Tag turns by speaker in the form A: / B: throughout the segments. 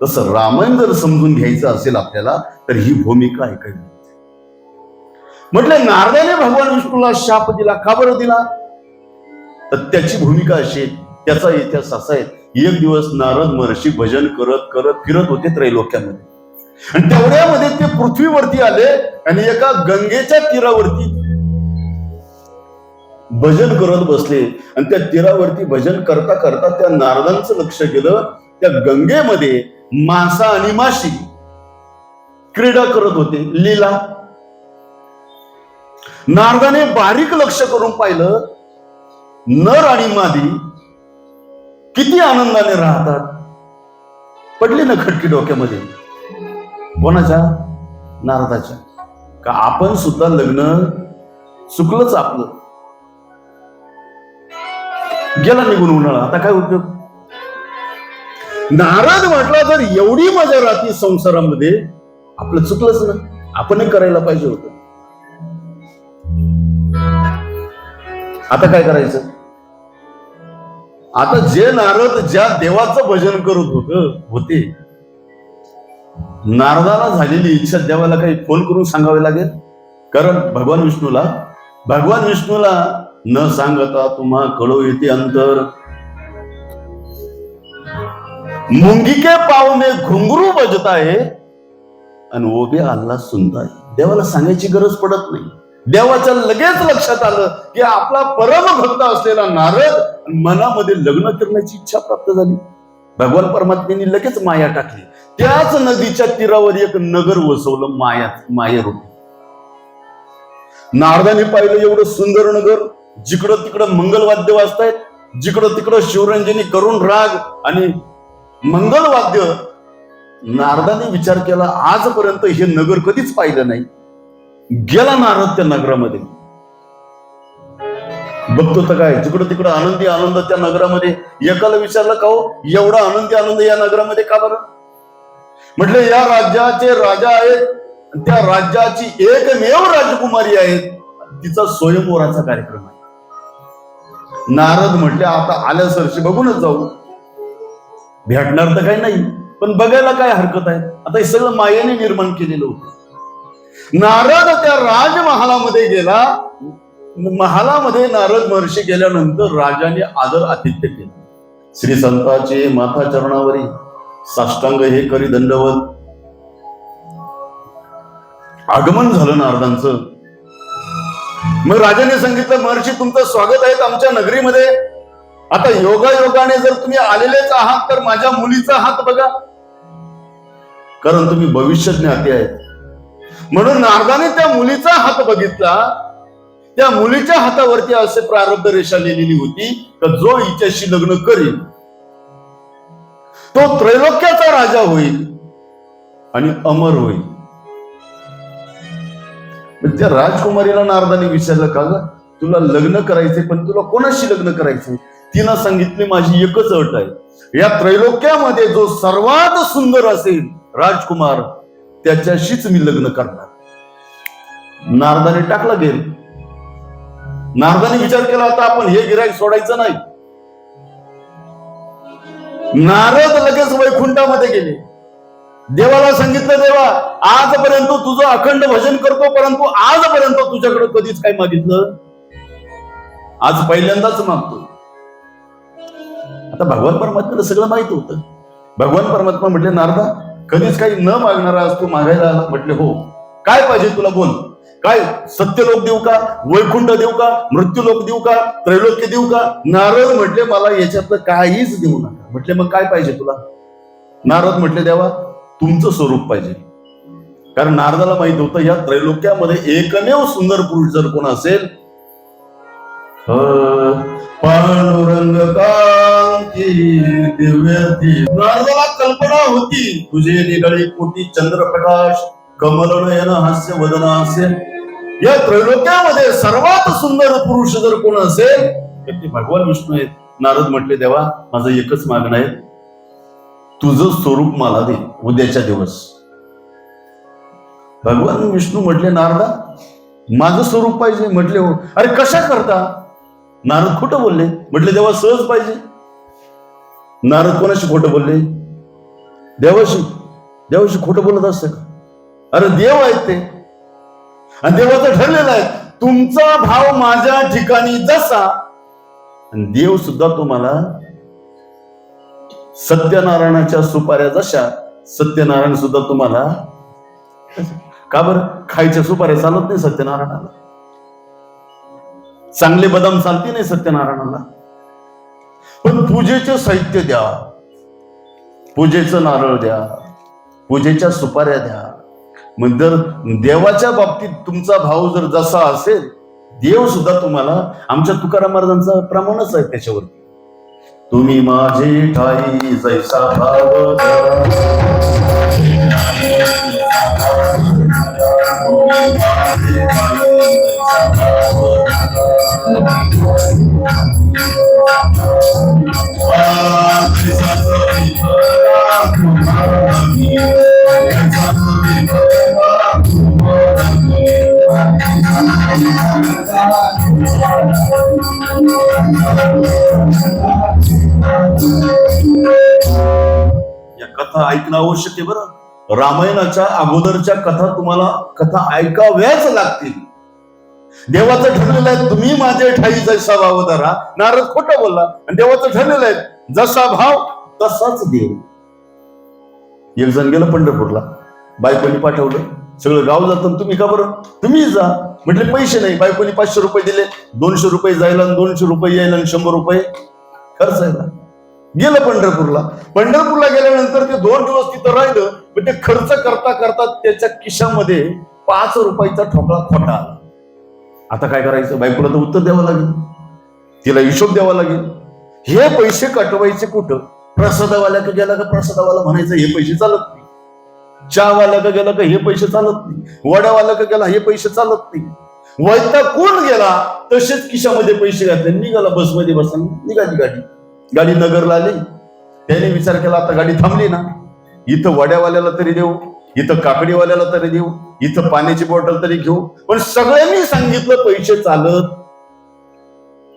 A: तसं रामायण जर समजून घ्यायचं असेल आपल्याला तर ही भूमिका ऐकावी म्हटलं नारदाने भगवान विष्णूला शाप दिला. का बरं दिला? तर त्याची भूमिका अशी आहे, त्याचा इतिहास असा आहे. एक दिवस नारद महर्षी भजन करत करत फिरत होते त्रैलोक्यामध्ये आणि तेवढ्यामध्ये ते पृथ्वीवरती आले आणि एका गंगेच्या तीरावरती भजन करत बसले. आणि त्या तीरावरती भजन करता करता त्या नारदांचं लक्ष गेलं. त्या गंगेमध्ये मासा आणि माशी क्रीडा करत होते लीला. नारदाने बारीक लक्ष करून पाहिलं नर आणि मादी किती आनंदाने राहतात. पडली ना खटकी डोक्यामध्ये. कोणाच्या? नारदाच्या. का आपण सुद्धा लग्न चुकलंच आपलं. गेला निघून उन्हाळा. आता काय उपयोग? नारद म्हटला तर एवढी मजा राहते संसारामध्ये. आपलं चुकलंच ना. आपणही करायला पाहिजे होतं. आता काय करायचं? आता जे नारद ज्या देवाचं भजन करत होत होते. नारदाला झालेली इच्छा देवाला काही फोन करून सांगावे लागेल? कारण भगवान विष्णूला भगवान विष्णूला न सांगता तुम्हा कळो येते अंतर. मुंगिके के घुंगरू बजत आहे आणि ओबे आल्ला सुनताय देवाला सांगायची गरज पडत नाही। देवाच्या लगेच लक्षात आलं की आपला परम भक्त असलेला नारद मनामध्ये लग्न करण्याची इच्छा प्राप्त झाली. भगवान परमात्म्याने लगेच माया टाकली. त्याच नदीच्या तीरावर एक नगर वसवलं माया माया रूपी. नारदाने पाहिलं एवढं सुंदर नगर जिकडं तिकडं मंगलवाद्य वाजतायत जिकडं तिकडं शिवरंजनी करून राग आणि मंगलवाद्य नारदाने विचार केला आजपर्यंत हे नगर कधीच पाहिलं नाही. गेला नारद त्या नगरामध्ये. बघतो तर काय जिकडं तिकडं आनंदी आनंद त्या नगरामध्ये. एकाला विचारलं का हो एवढा आनंदी आनंद या नगरामध्ये का बरं? म्हटलं या राज्याचे राजा आहेत त्या राज्याची एकमेव राजकुमारी आहे तिचा स्वयंवराचा कार्यक्रम आहे. नारद म्हटले आता आल्या सरशी बघूनच जाऊ. भेटणार तर काही नाही पण बघायला काय हरकत आहे? आता हे सगळं मायेने निर्माण केलेलं होतं. नारद त्या राजमहालामध्ये गेला. महालामध्ये नारद महर्षी गेल्यानंतर राजाने आदर आतिथ्य केलं. श्री संताचे माथा चरणावरी साष्टांग हे करी दंडवत आगमन झालं नारदांचं. मग राजाने सांगितलं महर्षी तुमचं स्वागत आहे आमच्या नगरीमध्ये. आता योगा योगाने जर तुम्ही आलेलेच आहात तर माझ्या मुलीचा हात बघा. कारण तुम्ही भविष्य ज्ञाते आहेत. म्हणून नारदाने त्या मुलीचा हात बघितला. त्या मुलीच्या हातावरती असे प्रारब्ध रेषा लिहिलेली होती तर जो हिच्याशी लग्न करील तो त्रैलोक्याचा राजा होईल आणि अमर होईल. त्या राजकुमारीला नारदाने विचारलं का ग तुला लग्न करायचे पण तुला कोणाशी लग्न करायचे तिनं सांगितली माझी एकच अट आहे. या त्रैलोक्यामध्ये जो सर्वात सुंदर असेल राजकुमार त्याच्याशीच मी लग्न करणार. नारदाने टाकला गेल. नारदाने विचार केला आता आपण हे गिराईक सोडायचं नाही. नारद लगेच वैकुंठामध्ये गेले. देवाला सांगितलं देवा आजपर्यंत तुझं अखंड भजन करतो परंतु आजपर्यंत तुझ्याकडे कधीच काय मागितलं. आज पहिल्यांदाच मागतो आता भगवान परमात्म्याला सगळं माहीत होतं. भगवान परमात्मा म्हटले नारदा कधीच काही न मागणारा आज तू मागायला आला? म्हटले हो. काय पाहिजे तुला बोल. काय सत्यलोक देऊ का? वैकुंठ देऊ का? मृत्यूलोक देऊ का? त्रैलोक्य देऊ का? नारद म्हटले मला याच्यातलं काहीच देऊ नका. म्हटले मग काय पाहिजे तुला? नारद म्हटले देवा तुमचं स्वरूप पाहिजे. कारण नारदाला माहीत होतं या त्रैलोक्यामध्ये एकमेव सुंदर पुरुष जर कोण असेल अं, पांडुरंग कांती दिव्यती नारदाला कल्पना होती तुझे निगळे कोटी चंद्रप्रकाश कमलनयन हास्य वदन हास्य या त्रैलोक्यामध्ये सर्वात सुंदर पुरुष जर कोण असेल तर ते भगवान विष्णू आहेत. नारद म्हटले देवा माझं एकच मागणं आहे. तुझं स्वरूप मला दे उद्याच्या दिवस. भगवान विष्णू म्हटले नारदा माझं स्वरूप पाहिजे. म्हटले हो. अरे कशा करता? नारद खोटं बोलले? म्हटले देवा सहज पाहिजे. नारद कोणाशी खोटं बोलले? देवाशी? देवाशी खोटं बोलत असतं का? अरे देव आहेत ते. आणि देवाचं ठरलेलं आहे तुमचा भाव माझ्या ठिकाणी जसा आणि देव सुद्धा तुम्हाला सत्यनारायणाच्या सुपाऱ्या जशा सत्यनारायण सुद्धा तुम्हाला का बरं? खायच्या सुपाऱ्या चालत नाही सत्यनारायणाला. चांगले बदाम चालते नाही सत्यनारायणाला? पण पूजेचं साहित्य द्या. पूजेचं नारळ द्या. पूजेच्या सुपाऱ्या द्या. मग जर देवाच्या बाबतीत तुमचा भाव जर जसा असेल देव सुद्धा तुम्हाला आमच्या तुकाराम महाराजांचा प्रमाणच आहे त्याच्यावर तुम्ही माझे ठाई जैसा भाव धरा. या कथा ऐकणं आवश्यक आहे बरं. रामायणाच्या अगोदरच्या कथा तुम्हाला कथा ऐकाव्याच लागतील. देवाचं ठरलेलं आहे तुम्ही माझे ठाई जैसा भाव धरा. नारद खोटं बोलला आणि देवाचं ठरलेलं आहे जसा भाव तसाच देव. एक जण गेलं पंढरपूरला. बायकोनी पाठवलं सगळं गाव जातं तुम्ही का बरं? तुम्ही जा. म्हटले पैसे नाही. बायकोनी पाचशे रुपये दिले दोनशे रुपये जायला आणि दोनशे रुपये यायला आणि शंभर रुपये खर्च यायला. गेलं पंढरपूरला. पंढरपूरला गेल्यानंतर ते दोन दिवस तिथं राहिलं पण ते खर्च करता करता त्याच्या खिशामध्ये पाच रुपयाचा ठोकळा खोटा आला. आता काय करायचं? बायकोला तर उत्तर द्यावं लागेल. तिला हिशोब द्यावा लागेल. हे पैसे कटवायचे कुठं? प्रसादावाल्या का गेला का प्रसादावाला म्हणायचं हे पैसे चालत नाही. चहावाला का गेला का हे पैसे चालत नाही. वडावाला का गेला हे पैसे चालत नाही. वैता कोण गेला? तसेच खिशामध्ये पैसे घातले. निघाला बसमध्ये बसा निघाली गाडी. गाडी नगरला आली. त्याने विचार केला आता गाडी थांबली ना. इथं वड्यावाल्याला तरी देऊ. इथं काकडीवाल्याला तरी देऊ इथं पाण्याची बॉटल तरी घेऊ. पण सगळ्यांनी सांगितलं पैसे चालत.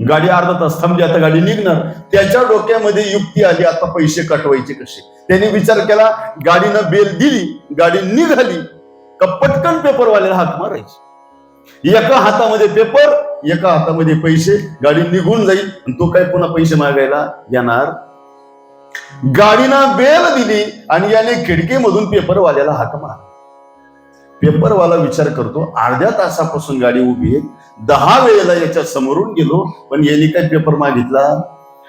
A: गाडी अर्धा तास थांबली आता गाडी निघणार. त्याच्या डोक्यामध्ये युक्ती आली आता पैसे कटवायचे कसे? त्याने विचार केला गाडीनं बेल दिली गाडी निघाली. का पटकन पेपरवाल्याला हात मारायचे? एका हातामध्ये पेपर एका हातामध्ये पैसे गाडी निघून जाईल. आणि तो काय पुन्हा पैसे मागायला येणार गाडीना बेल दिली आणि याने खिडकीमधून पेपरवाल्याला हाक मारला. पेपरवाला विचार करतो अर्ध्या तासापासून गाडी उभी आहे. दहा वेळेला याच्या समोरून गेलो पण याने काय पेपर मागितला?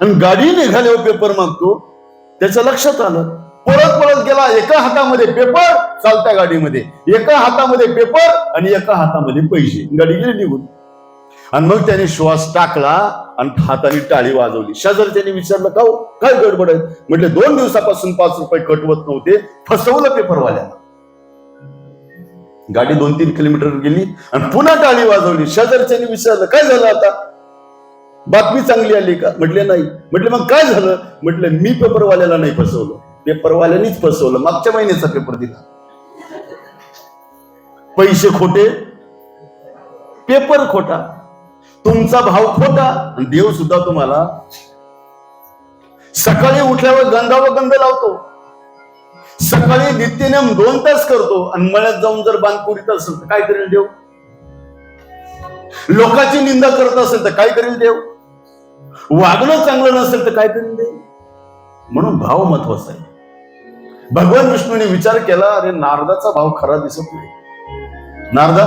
A: आणि गाडी निघाल्यावर पेपर मागतो. त्याच्या लक्षात आलं परत परत गेला एका हातामध्ये पेपर चालत्या गाडीमध्ये एका हातामध्ये पेपर आणि एका हातामध्ये पैसे. गाडी गेली निघून. आणि मग त्याने श्वास टाकला. आणि हाताने टाळी वाजवली. शेजारच्याने विचारलं का हो? काय गडबड आहे? म्हटले दोन दिवसापासून पाच रुपये कटवत नव्हते. फसवलं पेपरवाल्याला गाडी दोन तीन किलोमीटर गेली आणि पुन्हा टाळी वाजवली. शेजारच्याने विचारलं काय झालं आता? बातमी चांगली आली का? म्हटले नाही. म्हटले मग काय झालं? म्हटले मी पेपरवाल्याला नाही फसवलं. पेपरवाल्यानीच फसवलं. मागच्या महिन्याचा पेपर दिला. पैसे खोटे पेपर खोटा. तुमचा भाव खोटा आणि देव सुद्धा तुम्हाला सकाळी उठल्यावर गंधावर गंध लावतो. सकाळी नित्यनेम दोन तास करतो आणि मळ्यात जाऊन जर बांध पुरीत असेल तर काय करेल देव. लोकांची निंदा करत असेल तर काय करेल देव. वागणं चांगलं नसेल तर काय करेल देव. म्हणून भाव महत्त्वाचा आहे. भगवान विष्णूने विचार केला अरे नारदाचा भाव खरा दिसत नाही. नारदा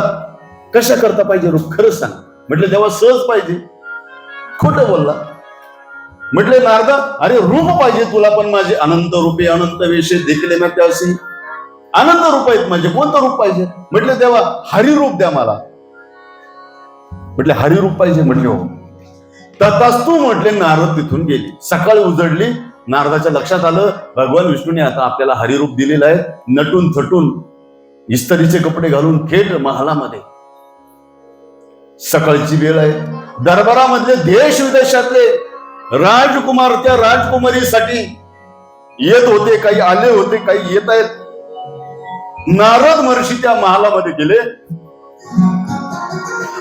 A: कशा करता पाहिजे रूप? खरं सांग. म्हटलं तेव्हा सहज पाहिजे. खोट बोलला. म्हटले नारदा अरे रूप पाहिजे तुला पण माझे अनंत रूपे अनंत वेशे देखले ना त्याशी आनंद रूप आहेत म्हणजे कोणतं रूप पाहिजे? म्हटले तेव्हा हरिरूप द्या मला. म्हटले हरिरूप पाहिजे? म्हटले हो. तू म्हटले नारद तिथून गेली. सकाळी उजडली. नारदाच्या लक्षात आलं भगवान विष्णूने आता आपल्याला हरिरूप दिलेलं आहे. नटून थटून इस्तरीचे कपडे घालून थेट महालामध्ये सकाळची वेळ आहे. दरबारामधले देश विदेशातले राजकुमार त्या राजकुमारीसाठी येत होते काही आले होते काही येत आहेत. नारद महर्षी त्या महालामध्ये गेले.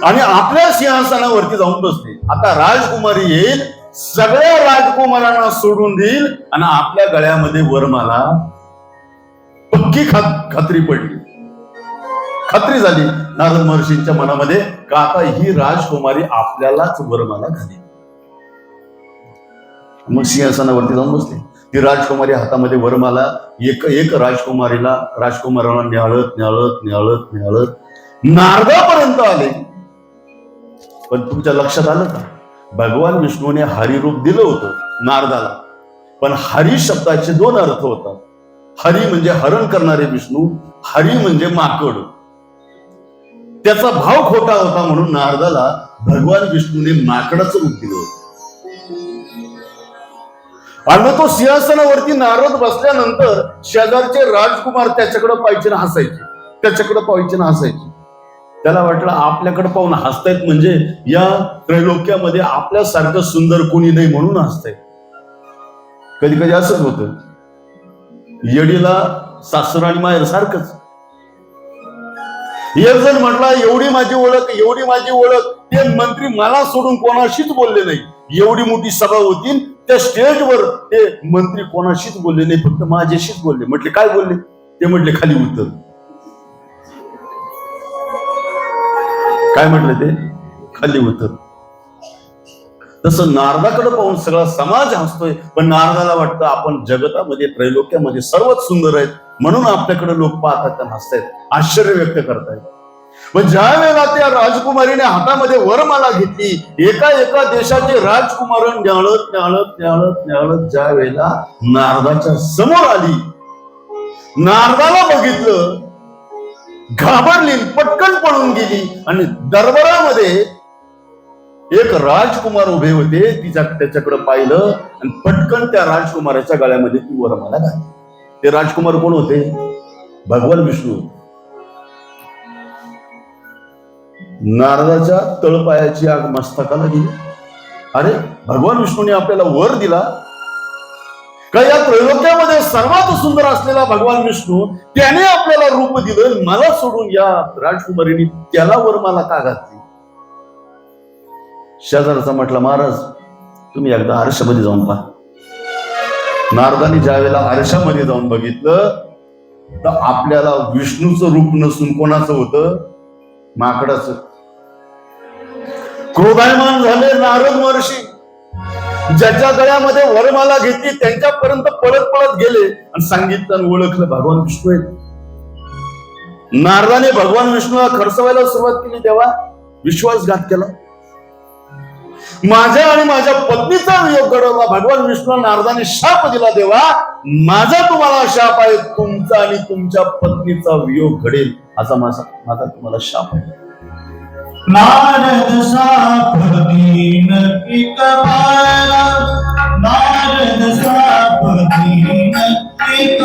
A: आणि आपल्या सिंहासनावरती जाऊन बसले. आता राजकुमारी येईल सगळ्या राजकुमारांना सोडून देईल आणि आपल्या गळ्यामध्ये वरमाला पक्की खात खात्री पडली. खात्री झाली. नारद महर्षींच्या मनामध्ये का आता ही राजकुमारी आपल्यालाच वरमाला घाली मग सिंहासनावरती जाऊन बसली. ती राजकुमारी हातामध्ये वरमाला एक एक राजकुमारीला राजकुमाराला न्याळत न्याळत न्याळत न्याळत नारदापर्यंत आले. पण तुमच्या लक्षात आलं का? भगवान विष्णूने हरिरूप दिलं होतं नारदाला. पण हरी शब्दाचे दोन अर्थ होतात. हरी म्हणजे हरण करणारे विष्णू हरी म्हणजे माकड. त्याचा भाव खोटा होता म्हणून नारदाला भगवान विष्णूने माकडाचं रूप दिलं होतं. आणि तो सिंहासनावरती नारद बसल्यानंतर शेजारचे राजकुमार त्याच्याकडे पाहिजे हसायचे. त्याच्याकडे पाहिजे हसायचे. त्याला वाटलं आपल्याकडे पाहून हसतायत म्हणजे या त्रैलोक्यामध्ये आपल्यासारखं सुंदर कोणी नाही म्हणून हसतायत. कधी कधी असंच होत. येडीला सासर आणि माहेर सारखंच. एक जण म्हटला एवढी माझी ओळख एवढी माझी ओळख. ते मंत्री मला सोडून कोणाशीच बोलले नाही. एवढी मोठी सभा होती त्या स्टेजवर ते मंत्री कोणाशीच बोलले नाही फक्त माझ्याशीच बोलले. म्हटले काय बोलले? ते म्हटले खाली उतर. काय म्हटलं ते? खाली उतर. तसं नारदाकडे पाहून सगळा समाज हसतोय. पण नारदाला वाटतं आपण जगतामध्ये त्रैलोक्यामध्ये सर्वात सुंदर आहेत. म्हणून आपल्याकडे लोक पाहतात त्या हसतायत. आश्चर्य व्यक्त करतायत. पण ज्या वेळेला त्या राजकुमारीने हातामध्ये वरमाला घेतली एका एका देशाचे राजकुमार न्याळत न्याळत न्याळत न्याळत ज्या वेळेला नारदाच्या समोर आली. नारदाला बघितलं घाबरली पटकन पळून गेली आणि दरबारामध्ये एक राजकुमार उभे होते तिच्या त्याच्याकडे पाहिलं आणि पटकन त्या राजकुमाराच्या गळ्यामध्ये ती वरमाला घातली. ते राजकुमार कोण होते? भगवान विष्णू नारदाच्या तळपायाची आग मस्तकाला दिली अरे भगवान विष्णूने आपल्याला वर दिला. का या त्रैलोक्यामध्ये सर्वात सुंदर असलेला भगवान विष्णू त्याने आपल्याला रूप दिलं मला सोडून या राजकुमारीने त्याला वर मला का घातली? शेजारचा म्हटलं महाराज तुम्ही एकदा आरशामध्ये जाऊन पहा. नारदाने ज्या वेळेला आरशामध्ये जाऊन बघितलं तर आपल्याला विष्णूचं रूप नसून कोणाचं होतं? माकडाच. क्रोधायमान झाले नारद महर्षी. ज्याच्या गळ्यामध्ये वरमाला घेतली त्यांच्यापर्यंत पळत पळत गेले आणि सांगितलं आणि ओळखलं भगवान विष्णू आहेत. नारदाने भगवान विष्णूला खरसवायला सुरुवात केली तेव्हा विश्वासघात केला. माझ्या आणि माझ्या पत्नीचा वियोग घडवला. भगवान विष्णू नारदाने शाप दिला देवा माझा तुम्हाला शाप आहे. तुमचा आणि तुमच्या पत्नीचा वियोग घडेल. असा माझा माझा तुम्हाला शाप आहे.
B: नारद सापदीन एक नारद सापदीन एक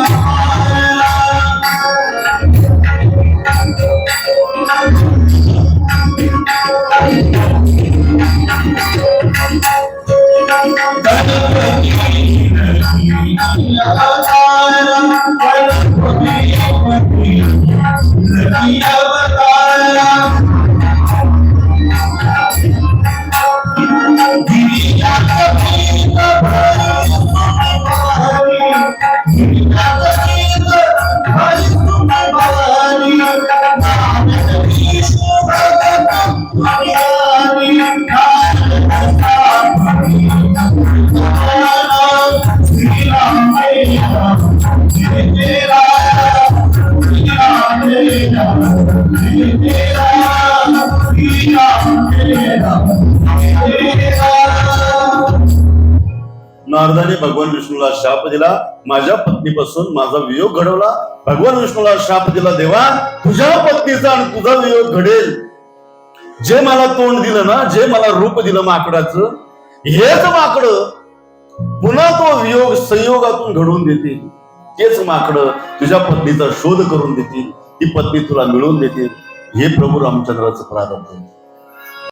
B: Amém.
A: नारदाने भगवान विष्णूला शाप दिला. माझ्या पत्नीपासून माझा वियोग घडवला. भगवान विष्णूला शाप दिला देवा तुझ्या पत्नीचा आणि तुझा वियोग घडेल. जे मला तोंड दिलं ना जे मला रूप दिलं माकडाचं हेच माकड पुन्हा तो वियोग संयोगातून घडवून देतील. तेच माकड तुझ्या पत्नीचा शोध करून देतील. ती पत्नी तुला मिळवून देतील. हे प्रभू रामचंद्राचं प्रारंभ